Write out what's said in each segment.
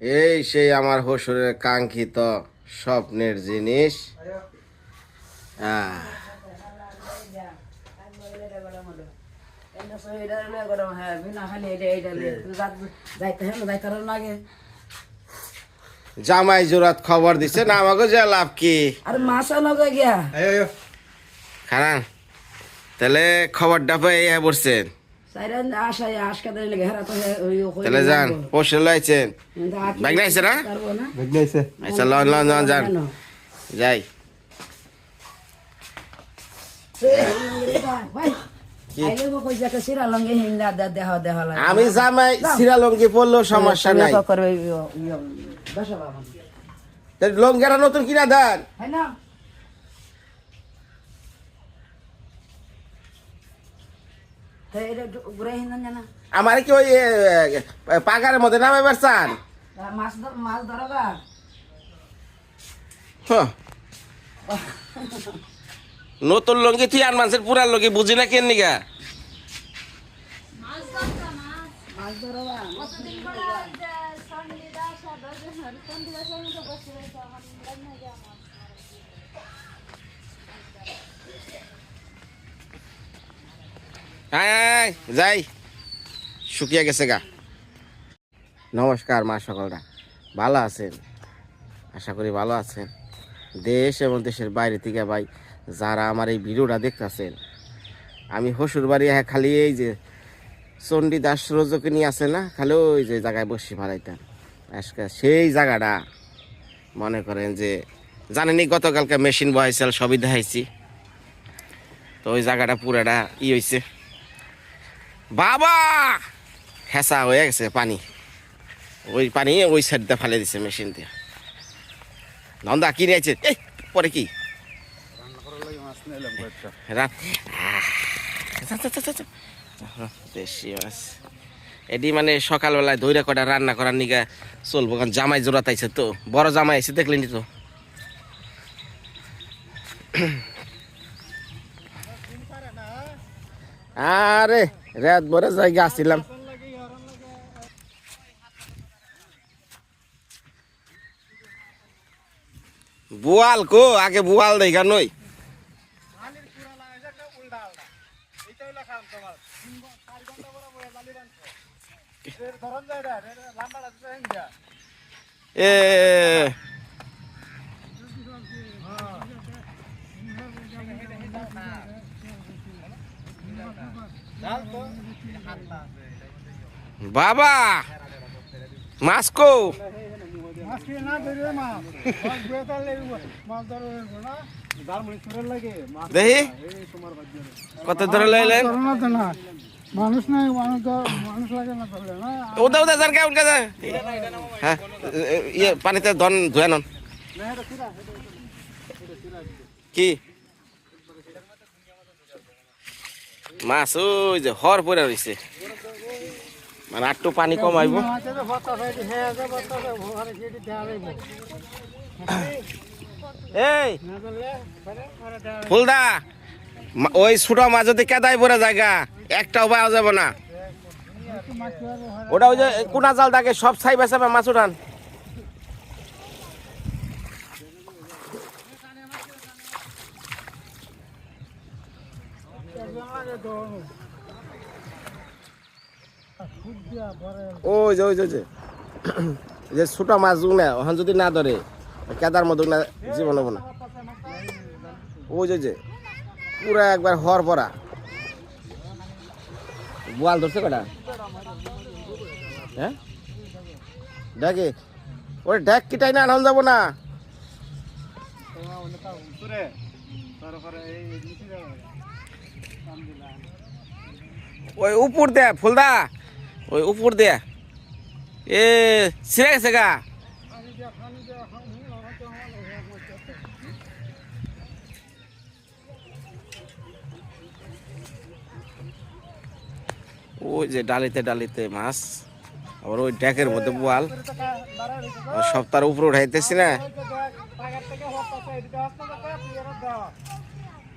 এই সেই আমার হসুরের কাঙ্ক্ষিত স্বপ্নের জিনিস। জামাই জোরাত খবর দিছে না আমাকে যে লাভ কি? আরে নগে গিয়া। খারান তাহলে খবরটা পেয়ে পড়ছেন তাহলে যান লাইছেন না আচ্ছা লন লন লন যান যাই আমি জামাই সিরা লঙ্গি পরলেও সমস্যা নাই ইয়ো- ইয়ো, লঙ্গিটা নতুন কিনা দেন আমার কি ওই পাগারের মধ্যে নামাইবার চান মাছ ধর- মাছ ধরবা। নতুন লঙ্গি তুই আর মানুষের পুরা লঙ্গি বুঝি না কেন নিগা? মাছ আয়, যাই। শুকিয়ে গেছে গা। নমস্কার মা সকলরা। ভালো আছেন? আশা করি ভালো আছেন। দেশ এবং দেশের বাইরে থেকে ভাই যারা আমার এই ভিডিওটা দেখতেছেন আমি হসুর বাড়ি হ্যাঁ খালি এই যে চণ্ডীদাস রোজকে নিয়ে আসে না খালি ওই যে জায়গায় বসে ভাড়াইতাম আজকে সেই জায়গাটা মনে করেন যে জানেনি গতকালকে মেশিন বহাইছিল সবই দেখাইছি। তো ওই জায়গাটা পুরাটা ই হয়েছে বাবা! হেসা হয়ে গেছে পানি। ওই পানি ওই সাইডটা ফেলে দিছে মেশিন দিয়ে। নন্দা, কি নিয়েছে এই, পরে কি? এটি মানে সকালবেলায় দইরা কটা রান্না করার নিগা চলবো, কারণ জামাই জোড়াত আইছে তো। বড় জামাই আইছে দেখলেনি তো। আরে! রাত ভরে জায়গা আসছিলাম। বুয়াল কো আগে বুয়াল দেখা নই। এ বাবা, মাছ কো দেখি, কত ধরে লাইলেন কাজে হ্যাঁ ইয়ে পানিতে ধন ধুয়ে নন। কি? মাছ ওই যে হর পরে রয়েছে মানে আটটু পানি কমাইব। এই ফুলদা ওই ছোট মাছ যদি কেদাই পরে জায়গা একটাও পাওয়া যাবে না। ওটা ওই যে কোনা জাল থাকে সব ছাই বেসা মাছ উঠান একজন লাগে তো খুব দিয়া ঘরে ওই যে ওই যে যে। ছোট মাছ না ওখান যদি না ধরে, কেদার মতো না জীবন হব না। ওই যে যে, পুরা একবার হর পরা। বোয়াল ধরছে কটা? হ্যাঁ? দেখে? ওই ডেক কিটাই না আনন্দ যাব না উত্তরে তারপরে এই নিচে যাবে ওই উপর দে, ফুলদা। ওই উপর দে। এ, ছিঁড়ে গেছে গা। ওই যে ডালিতে ডালিতে মাছ, আবার ওই ড্যাকের মধ্যে বোয়াল। তার উপরে উঠাইতেছি না।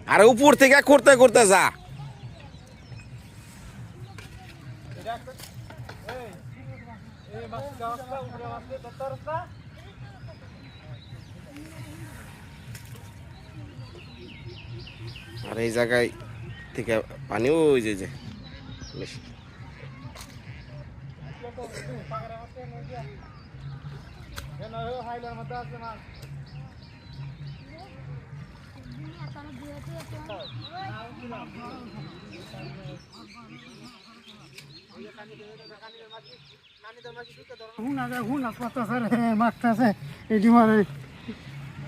আর উপর থেকে করতে করতে যা। আর এই জায়গায় থেকে পানি ওই যে যে স্যার মাছটা আছে এটি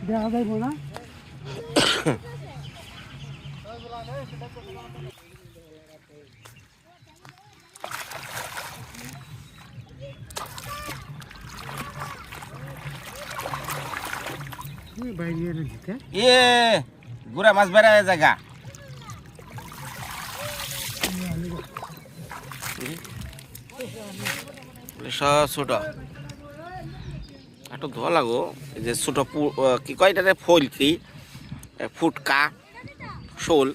দেওয়া যাইব না বাইরে গুড়া মাছ বেড়ায় জায়গা ছোট। একটু ধোয়া লাগো। এই যে ছোট কি কয় এটা ফলকি এ, ফুটকা শোল।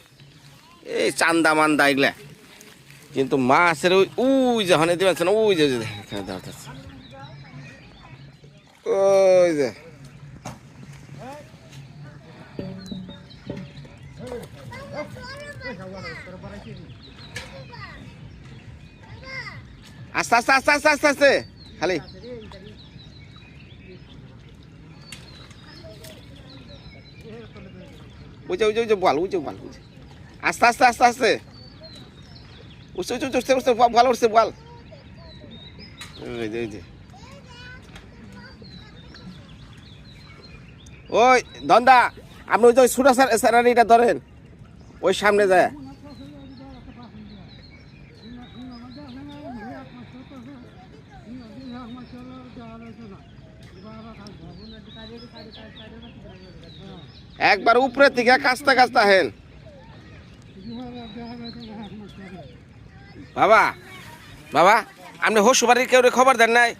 এই চান্দা মান্দা এগুলা। কিন্তু মাছের ওই উই যে হনে দিবেন ওই যে আছে। ওই যে। আস্তে আস্তে আস্তে আস্তে আস্তে আস্তে। খালি। যে ওই যে বল ওই বল যে। আস্তে আস্তে আস্তে আস্তে। উঠছে উঠছে উঠছে উঠছে, বল উঠছে, বল। ওই দন্দা আপনি ওই যে সুরা স্যারারিটা ধরেন। ওই সামনে যায়। একবার উপরে থেকে কাস্তা কাস্তা হেন বাবা বাবা আপনি হসু বাড়ির কেউ খবর দেন নাই?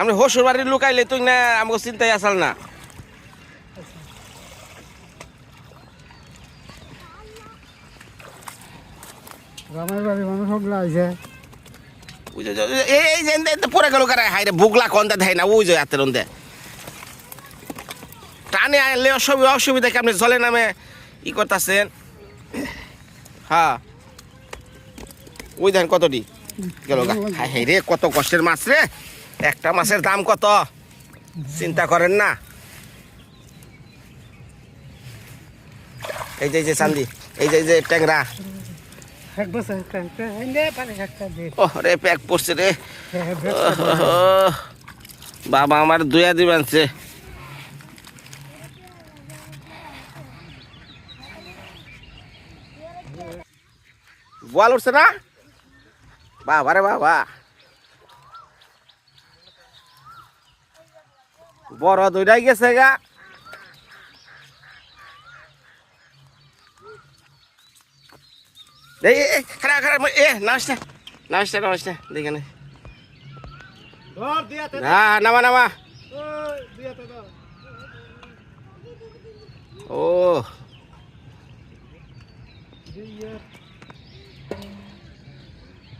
আপনি হসুর বাড়ির লুকাইলে তুই না আমাকে চিন্তায় আসাল না। এই যে পড়ে গেল কারা? হাই রে বুগলা কন্দা দেয় না ওই যে হাতের অন্দে। টানে আনলে অসুবিধা অসুবিধা কি আপনি জলে নামে? ই করতেছেন। হ্যাঁ। ওই দেন কতটি? গেল রে কত কষ্টের মাছ রে। একটা মাছের দাম কত? চিন্তা করেন না। এই যে এই যে চান্দি এই যে এই যে ট্যাংরা। রে প্যাক পড়ছে রে। ওহ, বাবা আমার দুয়া দিবানছে বল উঠছে না? বাবা রে বাবা বড় দুইটাই গেছে গা। এই এই, এই, খারা খারা এ নাচটা নাচটা দেখে নে। ধর দিয়া তে না নামা নামা। দাও ও দিয়ে এই ইয়াটা কই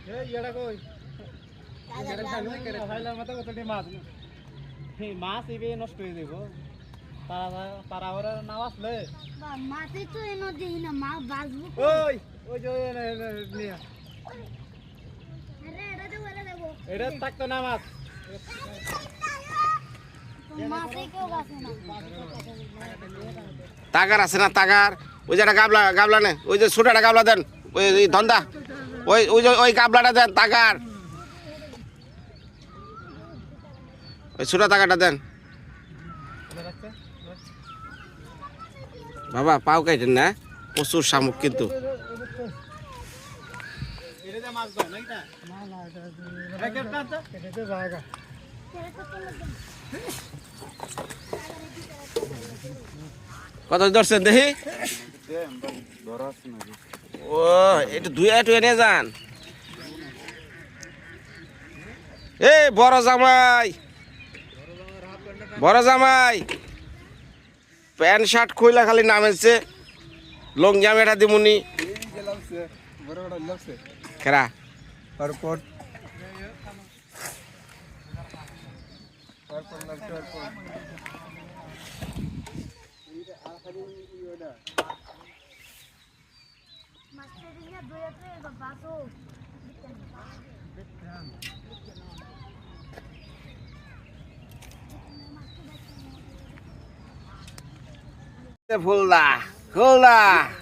ইয়াটা খাইলো করে খাইলার মতো কতটি মাছ। এই মাছ ইবে নষ্ট হয়ে যাব তারা তারা ওরা নাও আসলে। মাছে তো এনে দিই না মা ওই ওই যে আরে এটা থাকতো না মাছ। তাগার আছে না তাগার। ওই যে একটা গাবলা গাবলা নে ওই যে ছোটাটা গাবলা দেন ওই ওই ধন্দা। ওই ওই ওই গাবলাটা দেন তাগার ওই ছোটা তাগারটা দেন। বাবা, পাও কাইটেন না? প্রচুর শামুক কিন্তু। কত ধরছেন? দেখি। ও এটা দুই একটু এনে যান। এ, বড় জামাই। বড় জামাই। প্যান্ট, শার্ট খুইলা খালি নামেছে। লং জাম এটা দিমুনি। খেরা। ফুলদা ফুলদা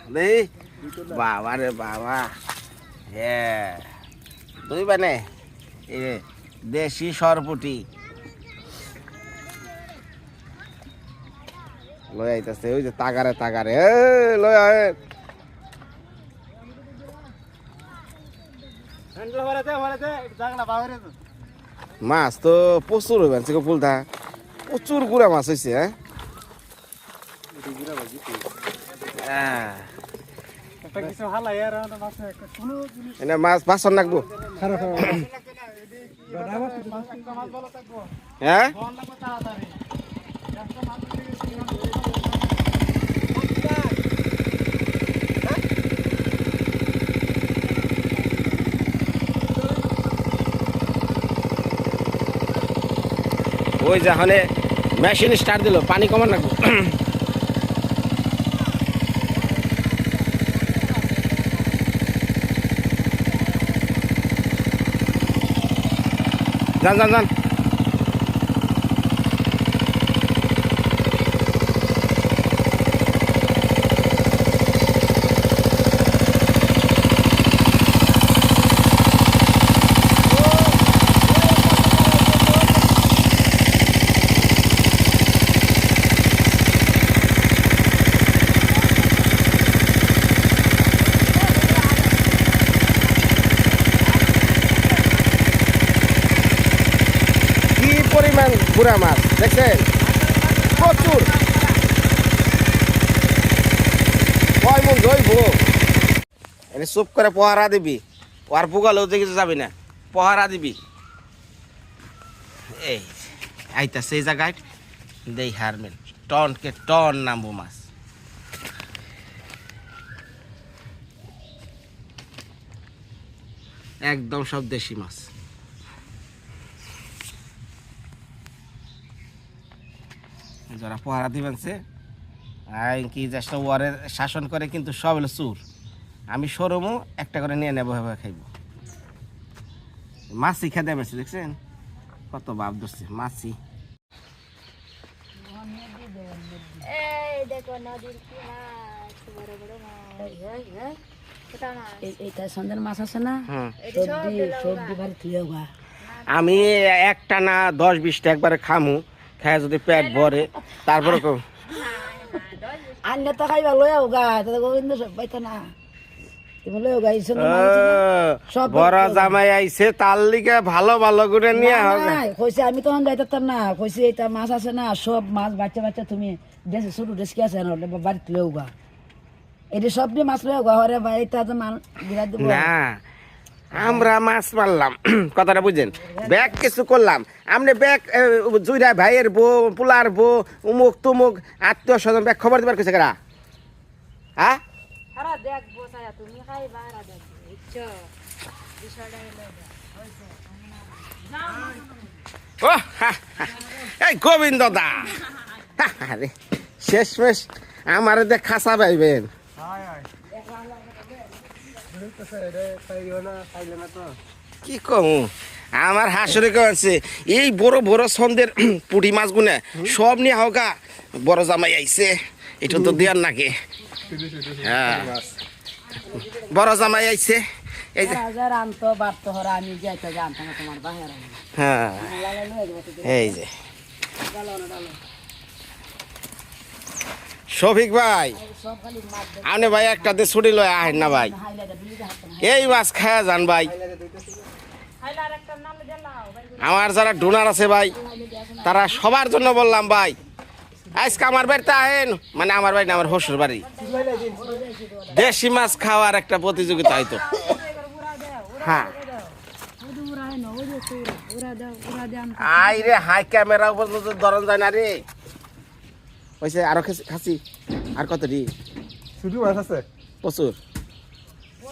দেখি বাবা রে বাবা। হ্যাঁ তুই মানে দেশি সরপুটি। লই আইতাছে ওই যে তাগারে তাগারে। এ লই আয়। মাছ তো প্রচুর হইবেন ফুলদা প্রচুর গুড়া মাছ হয়েছে হ্যাঁ আহ, একটা কিছু হালাই আর আমাদের মাছে একটা কোনো জিনিস এনে মাছ লাগবে। ওই যখন মেশিন স্টার্ট দিল পানি কমান রাখব যান যান যান কি গুড়া মাছ দেখছেন? প্রচুর। এনে চুপ করে পহারা দিবি। আর পুগালেও যে কিছু যাবি না। পহারা দিবি। এই আইতা সেই জায়গায়। দেই হারমেন টনকে টন নামবো মাছ। একদম সব দেশি মাছ। যারা পহারা দিবেন সে আই কি চেষ্টা ওয়ারে শাসন করে কিন্তু সব হলো চুর। আমি সরমও একটা করে নিয়ে নেব হবে খাইব। মাছি খেতে বেশি দেখছেন? কত বাপ ধরছে মাছি। আমি একটা না দশ বিশটা একবারে খামু। খায় যদি পেট ভরে তারপরে আনলে তো খাইবা লয়ে গা তাতে গোবিন্দ সব পাইতো না। বড় জামাই আইছে তার লিগে ভালো ভালো করে নিয়ে হবে। কইছে আমি তখন যাইতাম না কইছে এটা মাছ আছে না সব মাছ বাচ্চা বাচ্চা তুমি ড্রেস ছোট ড্রেস কি আছে না বাড়ি তুলে গা। এটা সব দিয়ে মাছ লয়ে গা হরে বাড়িতে তো মান বিরাট দিব না আমরা মাছ মারলাম। কথাটা বুঝেন ব্যাগ কিছু করলাম। আপনি ব্যাগ জুইরা ভাইয়ের বউ পোলার বউ উমুক তুমুক আত্মীয় স্বজন ব্যাগ খবর দিবার কইছে কেরা হ্যাঁ? দেখ দেখ। ও হা, হা, এই গোবিন্দ দা। আরে শেষমেশ আমার দে খাসা পাইবেন হাই হাই বুঝতেছে রে খাইও না খাইলে না তো কি কম? আমার হাসরে আছে। এই বড় বড় ছন্দের পুঁটি মাছ গুনে সব নিয়ে হোকা বড় জামাই আইছে। এটা তো দেওয়ার নাকি হ্যাঁ। বড় জামাই আইছে। এই যে হ্যাঁ। এই যে। শফিক ভাই আপনি ভাই একটা দিয়ে ছুটি লয় আহেন না ভাই। এই মাছ খায়া যান ভাই। আমার যারা ডোনার আছে ভাই তারা সবার জন্য বললাম ভাই আজকে আমার বাড়িতে আহেন। মানে আমার বাড়ি না আমার হসুর বাড়ি। দেশি মাছ খাওয়ার একটা প্রতিযোগিতা হয়তো হ্যাঁ। আই রে হাই ক্যামেরা পর্যন্ত ধরন যায় না রে। হয়েছে আরও খাসি- আর কত শুধু মাছ আছে? প্রচুর।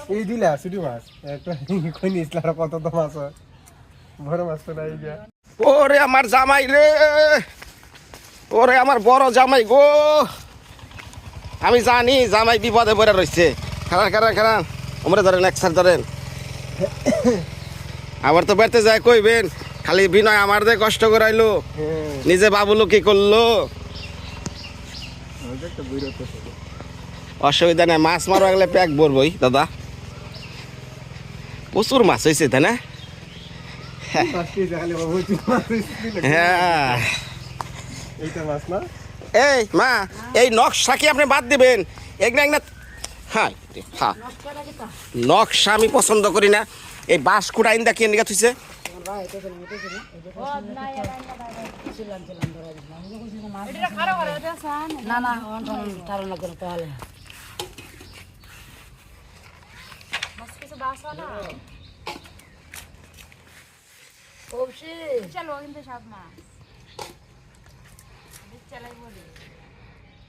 এই দিলা শুধু মাছ। একটা কই কত তো মাছ বড় মাছ তো নাই গিয়া ওরে আমার জামাই রে! ওরে আমার বড় জামাই গো! আমি জানি জামাই বিপদে পড়ে রয়েছে খারান খারান খারান আমরা ধরেন এক সার ধরেন। আবার তো বেড়তে যায় কইবেন। খালি বিনয় আমার দিয়ে কষ্ট করাইলো নিজে বাবুলো কি করল? অসুবিধা নেই মাছ মারা গেলে প্যাক ভরবই দাদা প্রচুর মাছ হয়েছে তাই না হ্যাঁ এই মা এই নকশা কি আপনি বাদ দিবেন এগুলা এগুলা হ্যাঁ হ্যাঁ নকশা আমি পছন্দ করি না এই বাঁশ কুড়া ইন্দা কে নিয়ে থুইছে না না না করে তাহলে।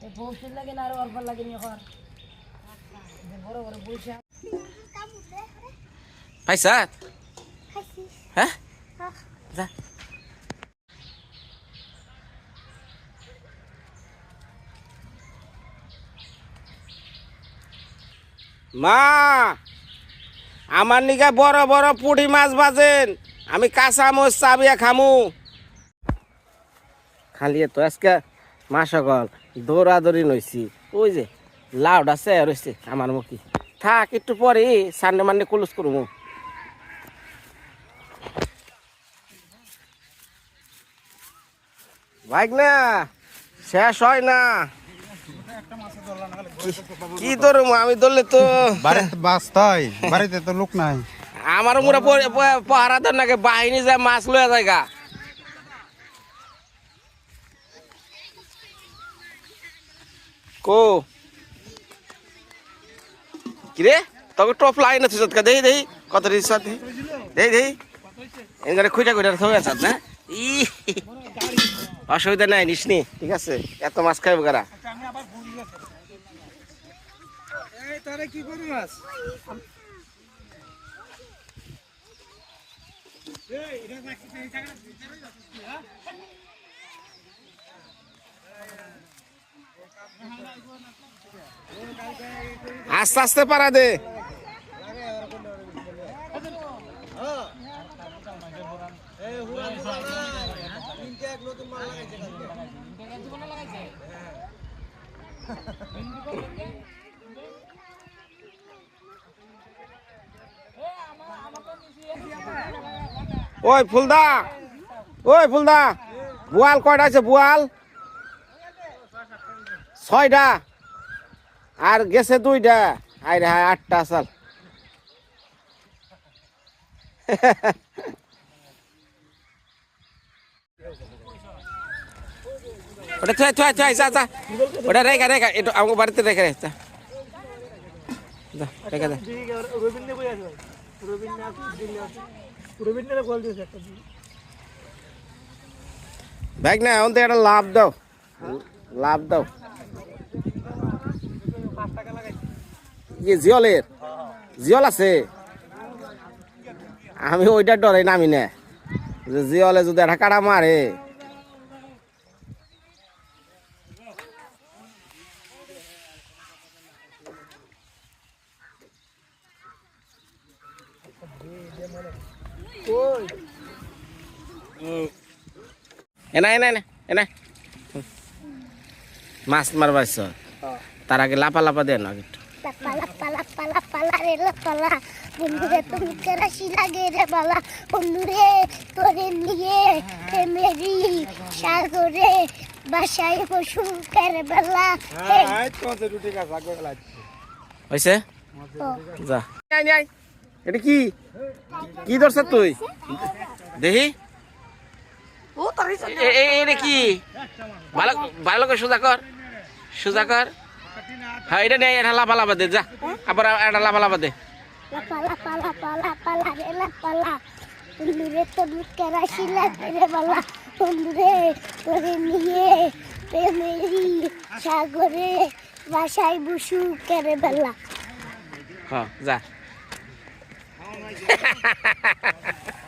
এই লাগে না আর অল্প লাগে নি এখন বড় বড় পয়সা। পাইছা হ্যাঁ। যা। মা, আমার নিকে বড় বড় পুঁটি মাছ বাজেন আমি কাঁচা মোচ চাবিয়া খামু। খালি তো আজকে মা সকল দৌড়াদৌড়ি নইছি। ওই যে লাউড আছে রয়েছে আমার মুখি। থাক, একটু পরে সানডে মানডে ক্লোজ করব। বাইক না শেষ হয় না। কি- ধরবো? আমি ধরলে তো বাড়িতে বাস বাড়িতে তো লোক নাই। আমার মুরা পাহারা ধর নাকি বাহিনী যায় মাছ লয়ে যায় গা। কো। কিরে? তোকে টপ লাইন আছে সৎকা দেই দেই। কত রিসাত দেই দেই দেই। এখানে খুঁজা খুঁজা থবে আছে না? ই অসুবিধা নাই নিসনি ঠিক আছে? এত মাছ খাইব কারা? তারে কি করি মাছ? আস্তে আস্তে পারা দে। ওই ফুলদা ওই ফুলদা, বুয়াল কয়টা আছে বুয়াল? ছয়টা। আর গেছে দুইটা। আরে হ্যাঁ আটটা সাল ওটা থুয়া থুয়া থুয়া, যা যা। ওটা রেখা রেখা এটা আমাকে বাড়িতে রেখে রে যা। রেখে দে। রবীন্দ্র ব্যাগ না, এখন তো একটা লাভ দাও। লাভ দাও। জিয়লের জিয়ল আছে। আমি ওইটা ডরে নামি না। যে যদি একটা কাটা মারে এনা এনা এনা এনা মাছ মারবার ইচ্ছা। তার আগে লাপা লাপা দেন আগে একটু। পালা পালা পালা পালা রে পালা বন্ধুরে তুমি কেরাসি লাগে রে বালা? বন্ধুরে তোরে নিয়ে মেরি সাগরে বাসায় পশু করে বেলা হয়েছে যা আয়, আয়। এটা কি? কি ধরছ তুই? দেখি এটা কি? ভালো ভালো করে সোজা কর। সোজা কর। হ্যাঁ এটা নেই এটা লাফা লাফা দে যা। আবার এটা লাফা লাফা দে। তোরে সাগরে বাসায় বসু করে বেলা। হ্যাঁ যা।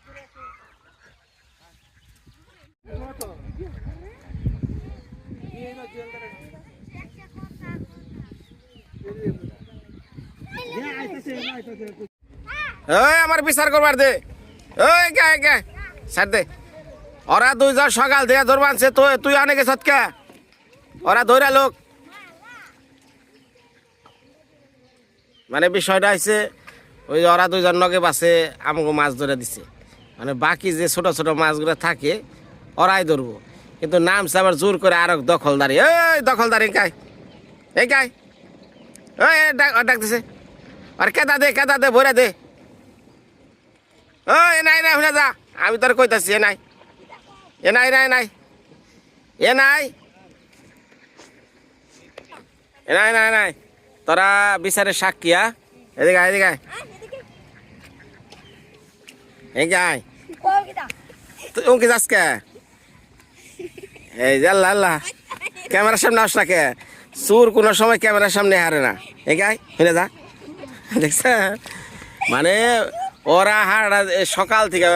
ওই আমার বিচার করবার দে। ওই স্যার দে। ওরা দুইজন সকাল দিয়ে ধরবানছে তুই তুই অনেক সৎকা ওরা ধৈরা লোক। মানে বিষয়টা হয়েছে ওই যে ওরা দুইজন নগে বাসে আমাকে মাছ ধরে দিছে। মানে বাকি যে ছোট ছোট মাছগুলো থাকে, ওরাই ধরবো। কিন্তু নামছে আবার জোর করে আরও দখলদারি। এই, দখলদারি কাই এই কায় ওই ডাক ডাক দিছে। আর কেদা দে কেদা দে ভরে দে। ও এ নাই নাই শুনে যা। আমি তোর কইতাছি এ নাই। এ নাই নাই নাই। এ নাই। এ নাই নাই নাই। তোরা বিচারে সাক্ষিয়া এদিকে আয়, এদিকে আয়। এদিকে আয়। তুই উঁকি যাস কে? এই যে আল্লাহ আল্লাহ। ক্যামেরার সামনে আস না কে? চুর কোনো সময় ক্যামেরার সামনে হারে না। আয় শুনে যা। দেখছ? মানে ওরা হারা সকাল থেকে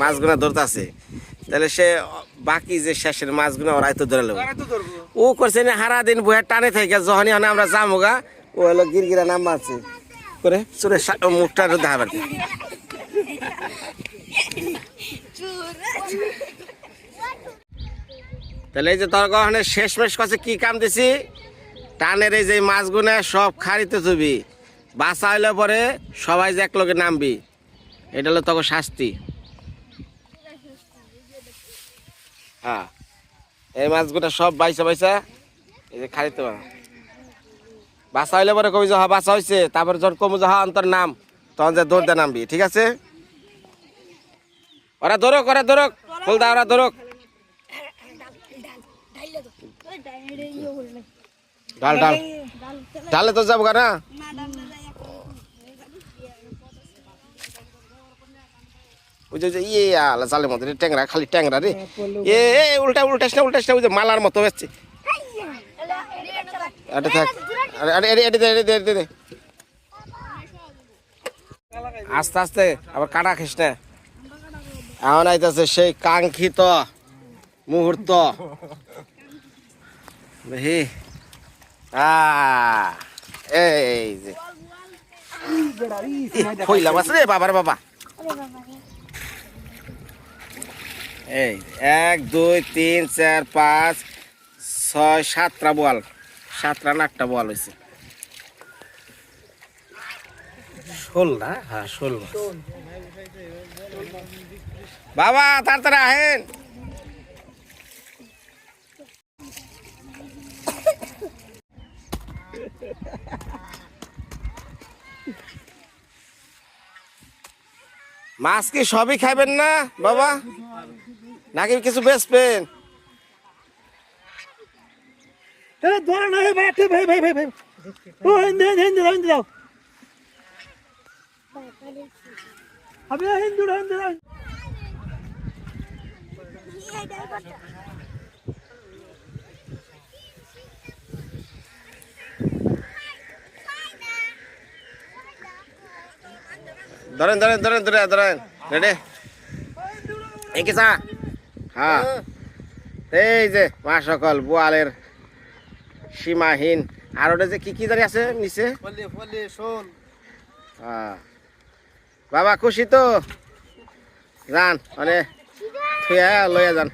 মাছগুলো ধরতেছে। তাহলে সে বাকি যে শেষের মাছগুলো ওরাই তো ধরে নেব ও করছে না হারা দিন বইয়ের টানে থেকে যখনই হনে আমরা যামোগা ও হলো গিরগিরা নাম মারছে করে চুরে মুখটা দেখা তাহলে এই যে তোর ওখানে শেষমেশ কাছে কি কাম দিছি? টানের এই যে মাছগুলো সব খারিতে থবি বাসা হইলে পরে সবাই যে একলগে নামবি, এটা হলো তখন শাস্তি। হ্যাঁ এই মাছগুলো সব বাইসা বাইসা এই যে খারিতে বাসা হইলে পরে কবি যে হ্যাঁ বাসা হয়েছে তারপরে যখন কমু যে হ্যাঁ অন্তর নাম। তখন যে দৌড় দিয়ে নামবি, ঠিক আছে? ওরা ধরক ওরা ধরক, ফুলদা, ওরা ধরক। ডাল ডাল। ডালে তো যাব না। ওই যে ইয়ে আলা জালের মতো রে, ট্যাংরা খালি ট্যাংরা রে। এ এ, উল্টা উল্টাস না উল্টাস না ওই যে মালার মতো হচ্ছে। এটা থাক আরে আরে এডি এডি দে এডি দে দে আস্তে আস্তে আবার কাটা খিস না। এখন আইতেছে সেই কাঙ্ক্ষিত মুহূর্ত। দেখি। এই যে। আছে রে বাবার বাবা। এই এক দুই তিন চার পাঁচ ছয় সাতটা বল। সাতটা না আটটা বল হয়েছে শোল না? হ্যাঁ শোল বাবা তাড়াতাড়ি আহেন। মাছ কি সবই খাবেন না বাবা? নাকি কিছু বেচবেন? ধরে না ভাই ভাই ভাই ভাই ভাই ও হিন্দি হিন্দি দাও হিন্দি। দাও আবে হিন্দি দাও হিন্দি। দাও ধরেন ধরেন ধরেন ধরে ধরেন। রেডি? এই কি চা? হ্যাঁ। এই যে মা সকল বোয়ালের সীমাহীন। আর ওটা যে কি কি দাঁড়িয়ে আছে নিচে? হ্যাঁ। বাবা খুশি তো? যান মানে থুয়া লইয়া যান।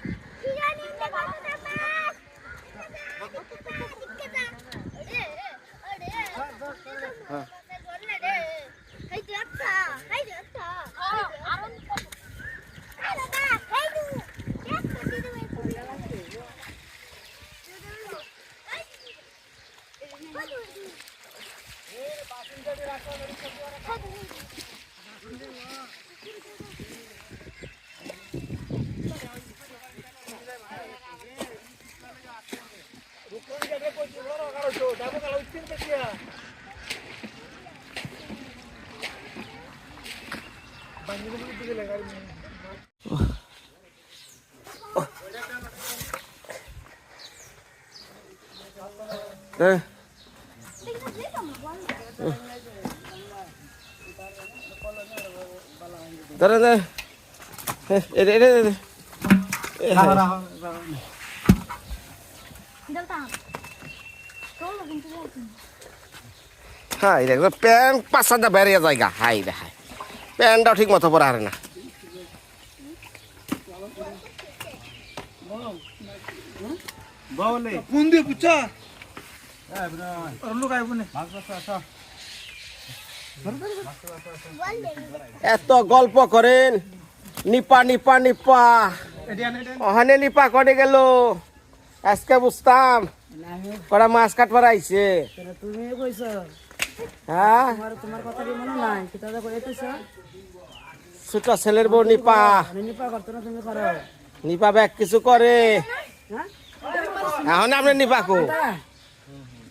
হ্যাঁ ধরে দে এটা এটা হ্যাঁ এটা প্যান্ট পাঁচটা বেরিয়ে জায়গা হাই রে হাই প্যান্টটাও ঠিক মতো পরা না বাউলে কোন দিয়ে পুচা এত গল্প করেন। নিপা নিপা নিপা। ওখানে নিপা করে গেল। আজকে বুঝতাম কটা মাছ কাটবার আইছে। তুমি কইছো হ্যাঁ? ছোট ছেলের বউ নিপা। নিপা করো ব্যাগ কিছু করে। হ্যাঁ এখন আপনি নিপা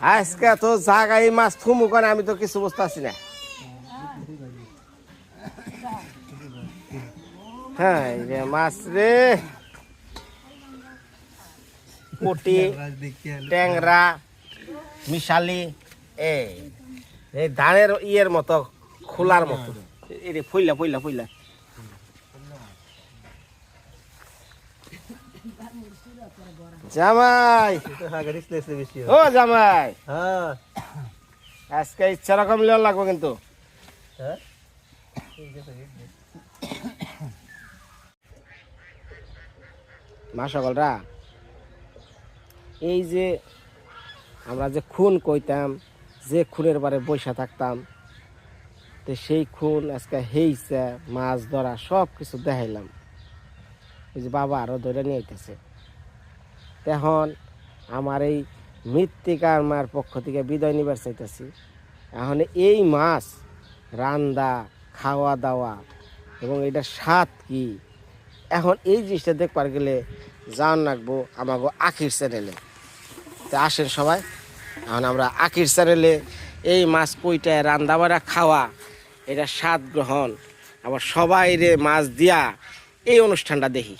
আজকে তো জাগাই মাছ থুমু করে আমি তো কিছু বুঝতে পারছি না। হ্যাঁ মাছ রে। পুটি, ট্যাংরা, মিশালি, এই ধানের ইয়ের মতো, খোলার মতো। এই ফুইলা ফুইলা ফুইলা। জামাই। ও জামাই। আজকে ইচ্ছা রকম লাগবে কিন্তু। মা সকলরা, এই যে আমরা যে খুন কইতাম, যে খুনের বারে বৈশা থাকতাম, তো সেই খুন আজকে হেইছে, মাছ ধরা সব কিছু দেখাইলাম। ওই যে বাবা আরও ধরে নিয়ে আইতেছে। তখন আমার এই মৃত্তিকার মার পক্ষ থেকে বিদায় নিবার চাইতেছি। এখন এই মাছ রান্দা খাওয়া দাওয়া এবং এটার স্বাদ কি? এখন এই জিনিসটা দেখবার গেলে জান রাখব আমাকে আখির চ্যানেলে। তো আসেন সবাই, এখন আমরা আখির চ্যানেলে এই মাছ কইটায় রান্দা বাড়া খাওয়া এটা স্বাদ গ্রহণ, আবার সবাই রে মাছ দিয়া এই অনুষ্ঠানটা দেখি।